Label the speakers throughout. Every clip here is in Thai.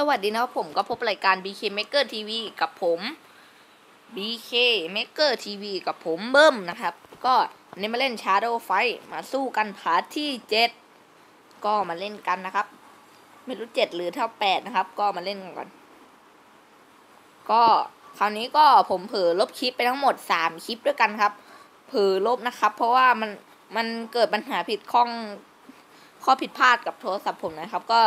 Speaker 1: สวัสดีนะครับผมก็พบรายการ BK Maker TV กับผม BK Maker TV กับผมเบิ้มนะครับ ก็นนี้มาเล่น Shadow Fight มาสู้กันพาร์ทที่ 7 ก็มาเล่นกันนะครับ ไม่รู้ 7 หรือเท่า 8 นะครับ ก็มาเล่นกันก่อน ก็คราวนี้ก็ผมเผลอลบคลิปไปทั้งหมด 3 คลิปด้วยกันครับ เผลอลบนะครับ เพราะว่ามันมันเกิดปัญหาผิดข้อง ข้อผิดพลาดกับโทรศัพท์ผมนะครับ ก็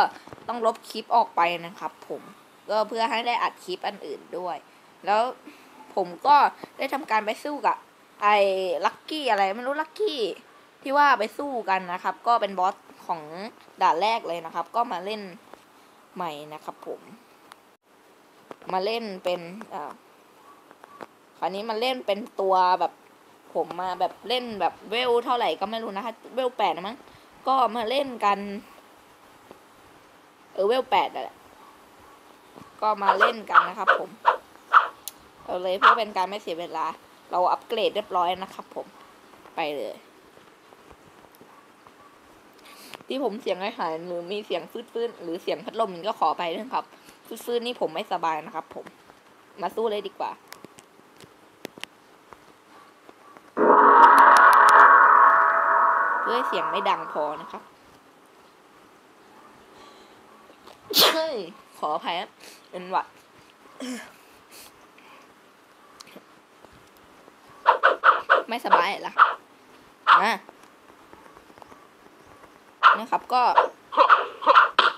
Speaker 1: ต้องลบคลิปออกไปนะครับผมก็เพื่อให้ได้อัดคลิปอันอื่นด้วย แล้วผมก็ได้ทำการไปสู้กับไอ้ลักกี้อะไรไม่รู้ลักกี้ที่ว่าไปสู้กันนะครับ ก็เป็นบอสของด่านแรกเลยนะครับ ก็มาเล่นใหม่นะครับ ผม มาเล่นเป็นอ่าคราวนี้มาเล่นเป็นตัวแบบผมมาแบบเล่นแบบเวลเท่าไหร่ก็ไม่รู้นะคะเวลแปดนะมั้ง ก็มาเล่นกัน เออเวลแปดแหละ ก็มาเล่นกันนะครับผม เอาเลยเพื่อเป็นการไม่เสียเวลา เราอัปเกรดเรียบร้อยนะครับผม ไปเลย ที่ผมเสียงหายหายหรือมีเสียงฟืดๆหรือเสียงพัดลมก็ขอไปด้วยครับ ฟืดๆนี่ผมไม่สบายนะครับผม มาสู้เลยดีกว่า เพื่อให้เสียงไม่ดังพอนะครับเฮ้ยขออภัยครับเป็นหวัดไม่สบายละนะนะครับก็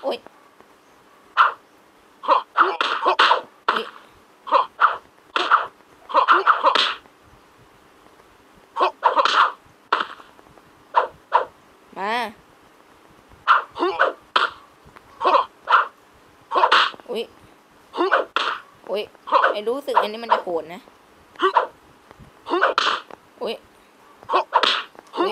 Speaker 1: โอ๊ยอุ๊ยมาอุ้ยอุ้ย ไอ้รู้สึกอันนี้มันจะโหดนะอุ้ยอุ้ย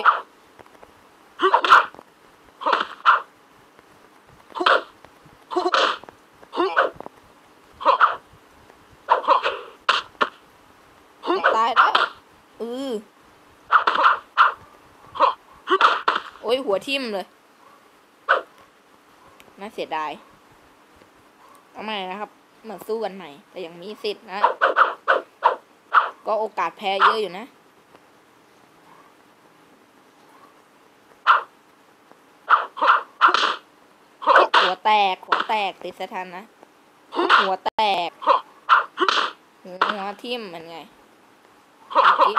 Speaker 1: ตายแล้วอือโอ้ยหัวทิ่มเลย น่าเสียดาย เอาใหม่นะครับ มาสู้กันใหม่ แต่ยังมีสิทธิ์นะ ก็โอกาสแพ้เยอะอยู่นะหัวแตกหัวแตกติดสถานนะ หัวแตก หัวทิ่มมันไงทิ่ม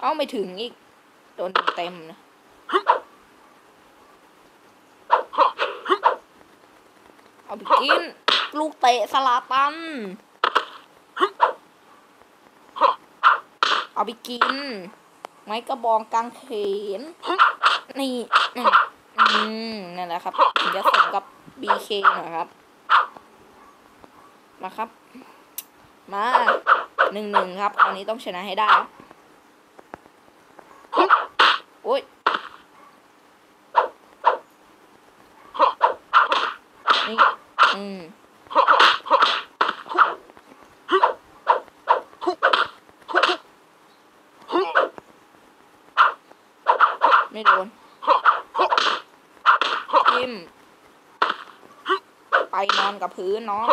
Speaker 1: เอาไม่ถึงอีกโดนเต็มนะ เอาไปกิน ลูกเตะสลาตัน เอาไปกิน ไม้กระบองกางเขนนี่นี่อืมนั่นแหละครับถึงจะสมกับ BK หน่อยครับ มาครับ มาหนึ่งหนึ่งครับ คราวนี้ต้องชนะให้ได้โอ้ยนี่ ไม่โดนทิมไปนอนกับพื้นน้อง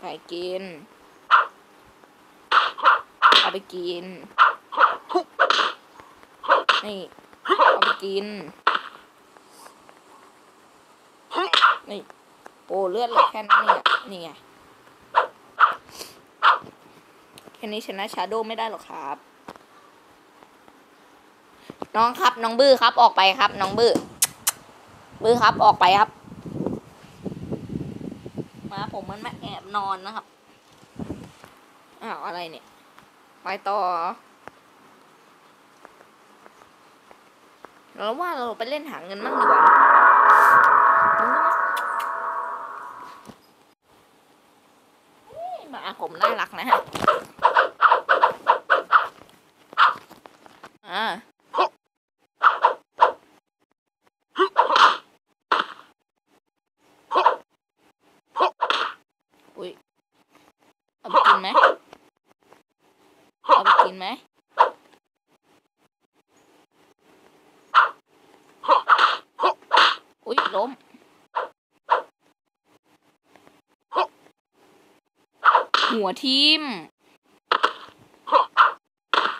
Speaker 1: ไปกิน เอาไปกิน นี่ เอาไปกิน นี่โอ้เลือดเหลือแค่นั้นเนี่ยนี่ไงแค่นี้ชนะชาโดไม่ได้หรอกครับ น้องครับ น้องบื้อครับ ออกไปครับ น้องบื้อ บื้อครับ ออกไปครับ มาผมมันมาแอบนอนนะครับ อ้าว อะไรเนี่ย ไปต่อ เราว่าเราไปเล่นหาเงินมั่งดีกว่ามึงก็มาหมาผมน่ารักนะฮะอ่านไหมเอาไปกินไหม เห็นไหมอุ้ยล้มหัวทิม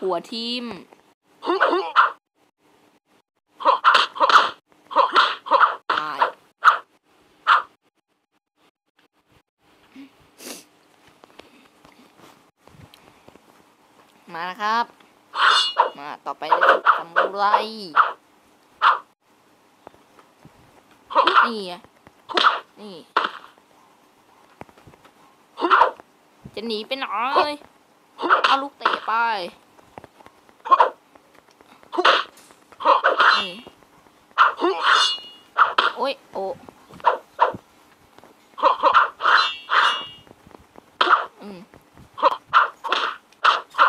Speaker 1: หัวทิม ตาย มานะครับ มาต่อไปเลยทำอะไรนี่นี่ จะหนีไปไหนเอาลูกเตะไปนี่โอ้ยโอ้ม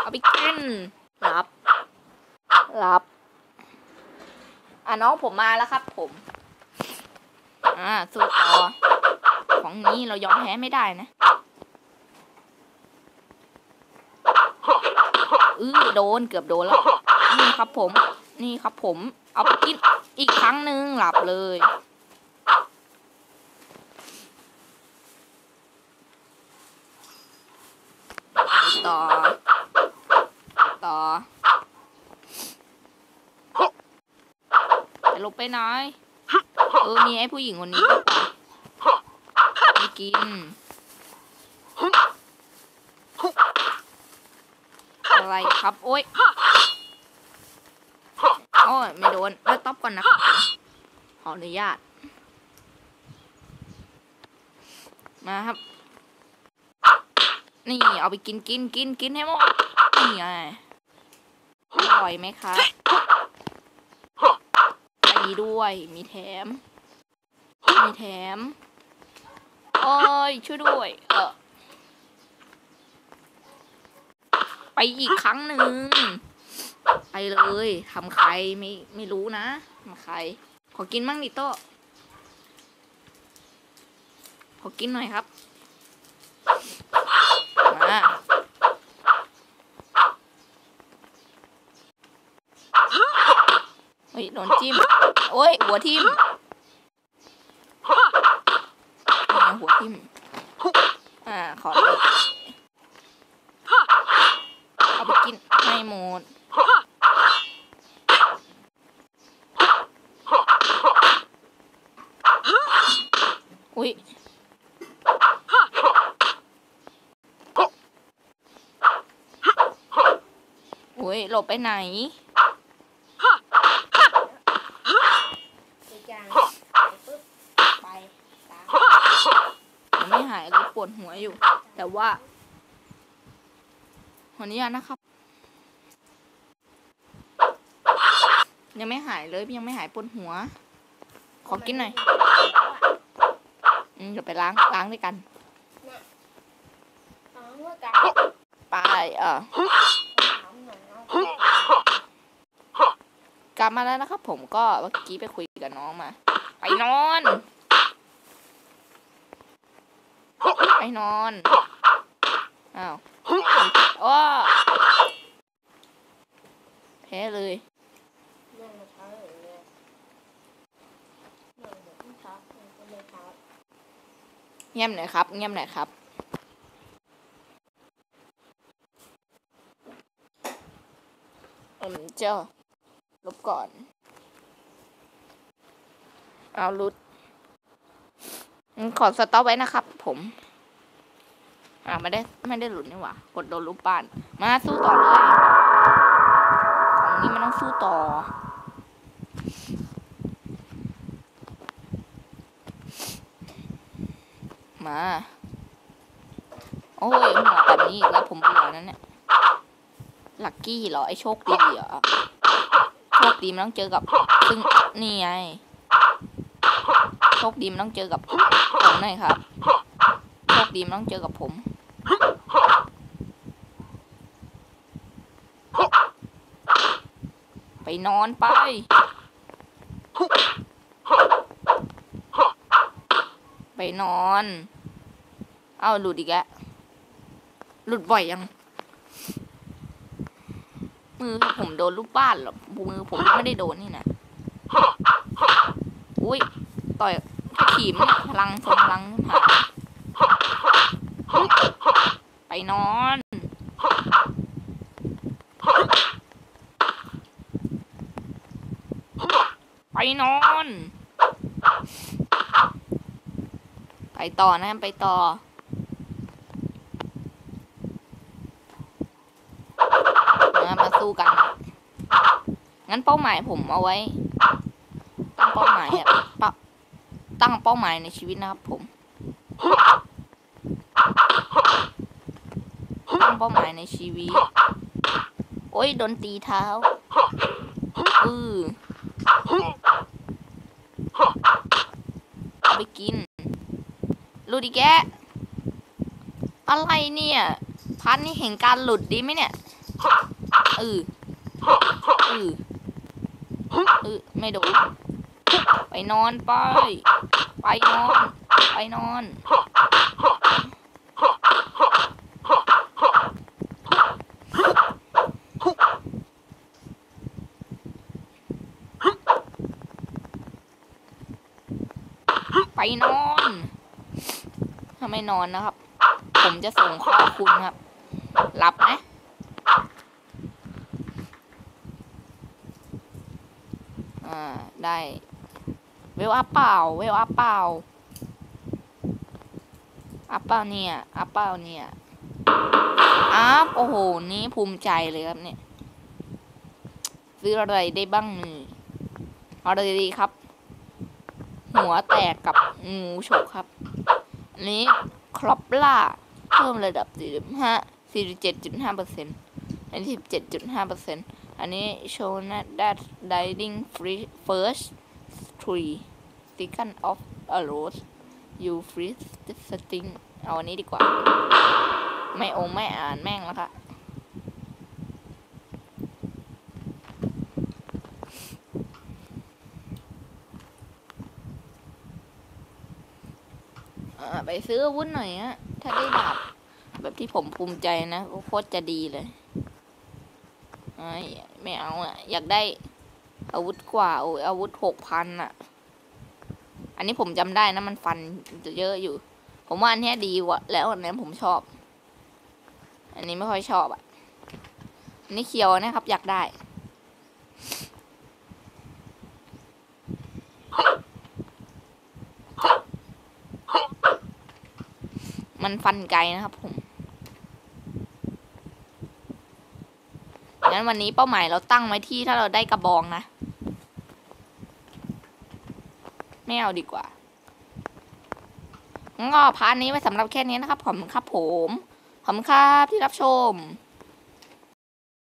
Speaker 1: เอาไปกินรับ รับ อะ น้องผมมาแล้วครับ ผม อ่าสู้ต่อของนี้เรายอมแพ้ไม่ได้นะอื้อโดนเกือบโดนแล้ว นี่ครับผม นี่ครับผม เอาไปกินอีกครั้งหนึ่งหลับเลยไปต่อไปต่อจะ ลงไปไหนเออมีไอ้ผู้หญิงคนนี้ดีกว่าไม่กิน อะไรครับ โอ๊ยโอ้ยไม่โดนเลิกต๊อปก่อนนะครับผมขออนุญาต มาครับ นี่เอาไปกินกินกินกินให้หมดนี่ไงอร่อยไหมครั บตีด้วย มีแถม มีแถมโอ้ยช่วยด้วย เออไปอีกครั้งหนึ่ง ไปเลยทำใครไม่ไม่รู้นะทำใคร ขอกินมั่งดิโต้ขอกินหน่อยครับ มาเฮ้ยโดนจิ้ม โอ้ย หัวทิ่มหัวทิ่มอ่า ขอเลยเอาไปกินให้หมดอุ้ยอุ้ยหลบไปไหน
Speaker 2: จางปุ๊บไปตาม
Speaker 1: ยังไม่หายเลย ปวดหัวอยู่ แต่ว่าขออนุญาตนะครับ ยังไม่หายเลยยังไม่หายปวดหัว ขอกินหน่อยอืมเดี๋ยวไปล้างล้างด้วยกันไปเออกลับมาแล้วนะครับ ผมก็เมื่อกี้ไปคุยกับน้องมา ไปนอน ไปนอน อ้าวอ้แพ้เลย
Speaker 2: เงีย
Speaker 1: บหน่อยครับ เงียบหน่อยครับอืมเจ้าลบก่อน เอาลุดขอสต็อปไว้นะครับผม อ่าไม่ได้ไม่ได้หลุดนี่หว่ากดโดนรูปปั้นมาสู้ต่อเลยของนี้มันต้องสู้ต่อ มา โอ้ยหัวแบบนี้อีกแล้วผมเบื่อนั่นเนี่ยลักกี้เหรอไอโชคดีเหรอโชคดีมันต้องเจอกับ ซึ่งนี่ไงโชคดีมันต้องเจอกับผมหน่อยครับโชคดีมันต้องเจอกับผม ไปนอนไป ไปนอน เอาหลุดอีกแล้วหลุดบ่อยยัง มือผมโดนลูกบ้านหรอมือผมไม่ได้โดนนี่นะอุ้ยต่อยขีมพลังทรงพลังหาไปนอน ไป นอน ไปต่อนะไปต่อ มามาสู้กัน งั้นเป้าหมายผมเอาไว้ ตั้งเป้าหมายอะตั้งเป้าหมายในชีวิตนะครับผม ตั้งเป้าหมายในชีวิต โอ้ยโดนตีเท้า อือ ไปกินลูดิแกะอะไรเนี่ย พันนี่เห็นการหลุดดีไหมเนี่ยเออเออเออไม่โดนไปนอนไป ไปนอน ไปนอน ไปนอน ถ้า ไม่นอนนะครับ ผมจะส่งข้อคุณครับหลับนะอ่าได้เวลอัพเปล่าเวลอัพเปล่าอัพเปล่าเนี่ยอัพเปล่าเนี่ยอัพโอ้โหนี่ภูมิใจเลยครับเนี่ยซื้ออะไรได้บ้างนี่เอาอะไรดีครับ หัวแตกกับงูฉกครับ นี้ครอปล่าเพิ่มระดับ 45 47.5เปอร์เซ็นต์อันนี้ 17.5เปอร์เซ็นต์อันนี้โชว์นะ that diving free first three second of a rose you freeze the sting เอาอันนี้ดีกว่า ไม่องไม่อ่านแม่งแล้วค่ะ อ่าไป ซื้ออาวุธหน่อยฮะถ้าได้ดาบแบบที่ผมภูมิใจนะก็โคตรจะดีเลยไม่เอาอะอยากได้อาวุธกว่าโอ้ยอาวุธหกพันอะอันนี้ผมจำได้นะมันฟันเยอะอยู่ ผมว่าอันนี้ดีว่าแล้วอันนี้ผมชอบ อันนี้ไม่ค่อยชอบอะอันนี้เคียวนะครับ อยากได้ มันฟันไกลนะครับผมงั้นวันนี้เป้าหมายเราตั้งไว้ที่ถ้าเราได้กระบองนะ ไม่เอาดีกว่างั้นก็พาร์ทนี้ไว้สำหรับแค่นี้นะครับผมครับผม ขอบคุณครับที่รับชม